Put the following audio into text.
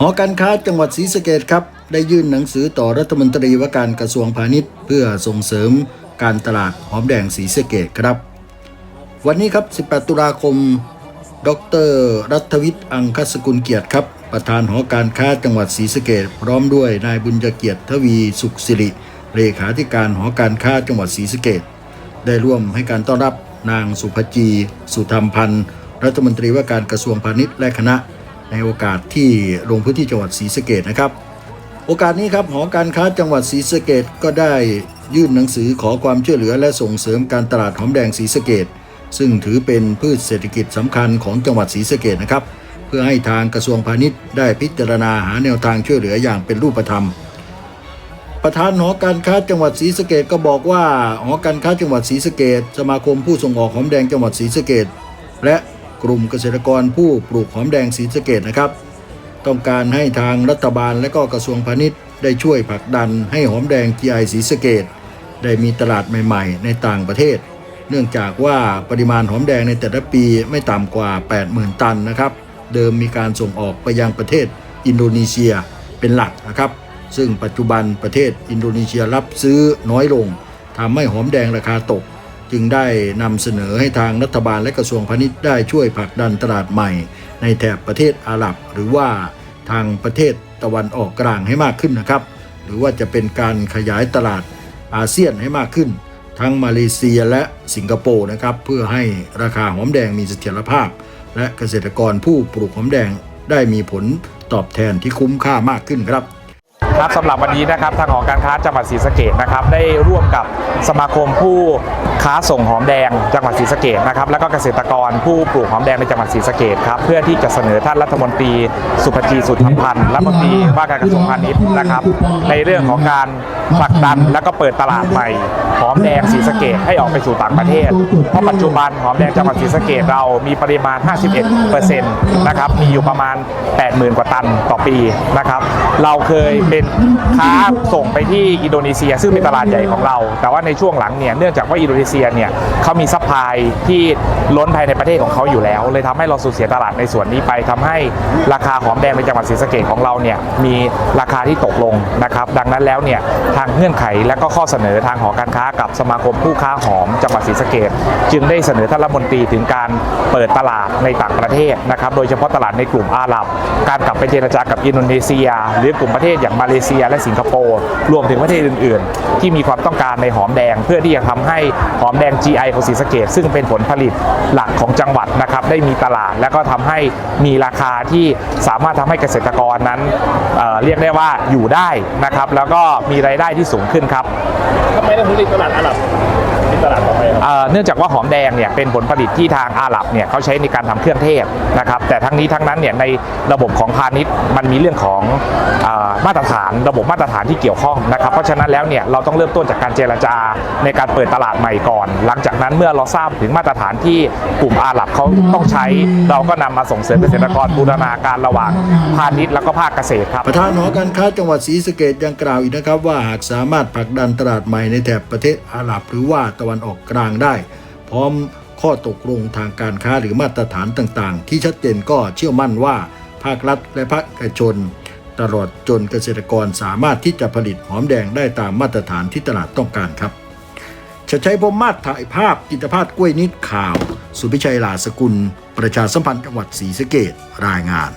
หอการค้าจังหวัดศรีสะเกดครับ ได้ยื่นหนังสือต่อรัฐมนตรีว่าการกระทรวงพาณิชย์ เพื่อส่งเสริมการตลาดหอมแดงศรีสะเกดครับ วันนี้ครับ 18 ตุลาคม ดร รัฐวิทย์อังคสกุลเกียรติครับ ประธานหอการค้าจังหวัดศรีสะเกดพร้อมด้วยนายบุญเกียรติทวีสุขสิริเลขาธิการหอการค้าจังหวัดศรีสะเกดได้ร่วมให้การต้อนรับนางสุภจี สุธรรมพันธ์ รัฐมนตรีว่าการกระทรวงพาณิชย์และคณะ ในโอกาสที่ลงพื้นที่จังหวัดศรีสะเกดนะครับ โอกาสนี้ครับหอการค้าจังหวัดศรีสะเกดก็ได้ยื่นหนังสือขอความช่วยเหลือและส่งเสริมการตลาดหอมแดงศรีสะเกดซึ่งถือเป็นพืชเศรษฐกิจสำคัญของจังหวัดศรีสะเกดนะครับ เพื่อให้ทางกระทรวงพาณิชย์ได้พิจารณาหาแนวทางช่วยเหลืออย่างเป็นรูปธรรม ประธานหอการค้าจังหวัดศรีสะเกดก็บอกว่าหอการค้าจังหวัดศรีสะเกดสมาคมผู้ส่งออกหอมแดงจังหวัดศรีสะเกดและ กลุ่มเกษตรกรผู้ปลูกหอมแดงศรีสะเกดนะครับ ต้องการให้ทางรัฐบาลและก็กระทรวงพาณิชย์ ได้ช่วยผลักดันให้หอมแดง GI ศรีสะเกดได้มีตลาดใหม่ๆ ในต่างประเทศ เนื่องจากว่าปริมาณหอมแดงในแต่ละปีไม่ต่ำกว่า 80,000 ตันนะครับ เดิมมีการส่งออกไปยังประเทศอินโดนีเซียเป็นหลักนะครับ ซึ่งปัจจุบันประเทศอินโดนีเซียรับซื้อน้อยลงทำให้หอมแดงราคาตก จึงได้นำเสนอให้ทางรัฐบาลและกระทรวงพาณิชย์ได้ช่วยผลักดันตลาดใหม่ ในแถบประเทศอาหรับ หรือว่าทางประเทศตะวันออกกลางให้มากขึ้นนะครับ หรือว่าจะเป็นการขยายตลาดอาเซียนให้มากขึ้น ทั้งมาเลเซียและสิงคโปร์นะครับเพื่อให้ราคาหอมแดงมีเสถียรภาพ และเกษตรกรผู้ปลูกหอมแดงได้มีผลตอบแทนที่คุ้มค่ามากขึ้นครับ ครับสำหรับวันนี้นะครับทางหอการค้าจังหวัดศรีสะเกดนะครับได้ร่วมกับสมาคมผู้ค้าส่งหอมแดงจังหวัดศรีสะเกดนะครับแล้วก็เกษตรกรผู้ปลูกหอมแดงในจังหวัดศรีสะเกดครับเพื่อที่จะเสนอท่านรัฐมนตรีสุภจีสุธรรมพันธ์รัฐมนตรีว่าการกระทรวงพาณิชย์นะครับ ในเรื่องของการผลักดันและก็เปิดตลาดใหม่หอมแดงศรีสะเกดให้ออกไปสู่ต่างประเทศ เพราะปัจจุบันหอมแดงจังหวัดศรีสะเกดเรามีปริมาณ 51%นะครับมีอยู่ประมาณ 80,000 กว่าตันต่อปีนะครับเราเคยเป็นค้าส่งไปที่อินโดนีเซีย ซึ่งเป็นตลาดใหญ่ของเรา แต่ว่าในช่วงหลังเนี่ยเนื่องจากว่าอินโดนีเซียเนี่ยเขามีซัพพลายที่ล้นภายในประเทศของเขาอยู่แล้ว เลยทำให้เราสูญเสียตลาดในส่วนนี้ไปทำให้ราคาหอมแดงในจังหวัดศรีสะเกดของเราเนี่ยมีราคาที่ตกลงนะครับดังนั้นแล้วเนี่ยทางเงื่อนไขและก็ข้อเสนอทางหอการค้ากับสมาคมผู้ค้าหอมจังหวัดศรีสะเกดจึงได้เสนอท่านรัฐมนตรีถึงการเปิดตลาดในต่างประเทศนะครับโดยเฉพาะตลาดในกลุ่มอาหรับ การกลับไปเจรจากับอินโดนีเซีย หรือกลุ่มประเทศอย่างมาเลเซีย และสิงคโปร์รวมถึงประเทศอื่น ๆ ที่มีความต้องการในหอมแดง เพื่อที่จะทำให้หอมแดง GI ของศรีสะเกดซึ่งเป็นผลผลิตหลักของจังหวัดนะครับได้มีตลาด และก็ทำให้มีราคาที่สามารถทำให้เกษตรกรนั้นเเรียกได้ว่าอยู่ได้นะครับแล้วก็มีรายได้ที่สูงขึ้นครับทำไมต้องผลิตตลาดอาหรับ ตลาดต่อไปครับเอ่อเนื่องจากว่าหอมแดงเนี่ยเป็นผลผลิตที่ทางอาหรับเนี่ยเขาใช้ในการทำเครื่องเทศนะครับแต่ทั้งนี้ทั้งนั้นเนี่ยในระบบของพาณิชย์มันมีเรื่องของเออมาตรฐานระบบมาตรฐานที่เกี่ยวข้องนะครับเพราะฉะนั้นแล้วเนี่ยเราต้องเริ่มต้นจากการเจรจาในการเปิดตลาดใหม่ก่อน หลังจากนั้นเมื่อเราทราบถึงมาตรฐานที่กลุ่มอาหรับเขาต้องใช้ เราก็นำมาส่งเสริมเกษตรกรบูรณาการระหว่างพาณิชย์แล้วก็ภาคเกษตรครับประธานหอการค้าจังหวัดศรีสะเกดยังกล่าวอีกนะครับว่าหากสามารถผลักดันตลาดใหม่ในแถบประเทศอาหรับหรือว่าตะวันออกกลางได้ พร้อมข้อตกลงทางการค้าหรือมาตรฐานต่างๆ ที่ชัดเจนก็เชื่อมั่นว่าภาครัฐและภาคเอกชน ตลอดจนเกษตรกรสามารถที่จะผลิตหอมแดงได้ตามมาตรฐานที่ตลาดต้องการครับชัดชัยพมมาศถ่ายภาพกิตภาพกล้วยนิดข่าว สุพิชัยลาสกุล ประชาสัมพันธ์จังหวัดศรีสะเกดรายงาน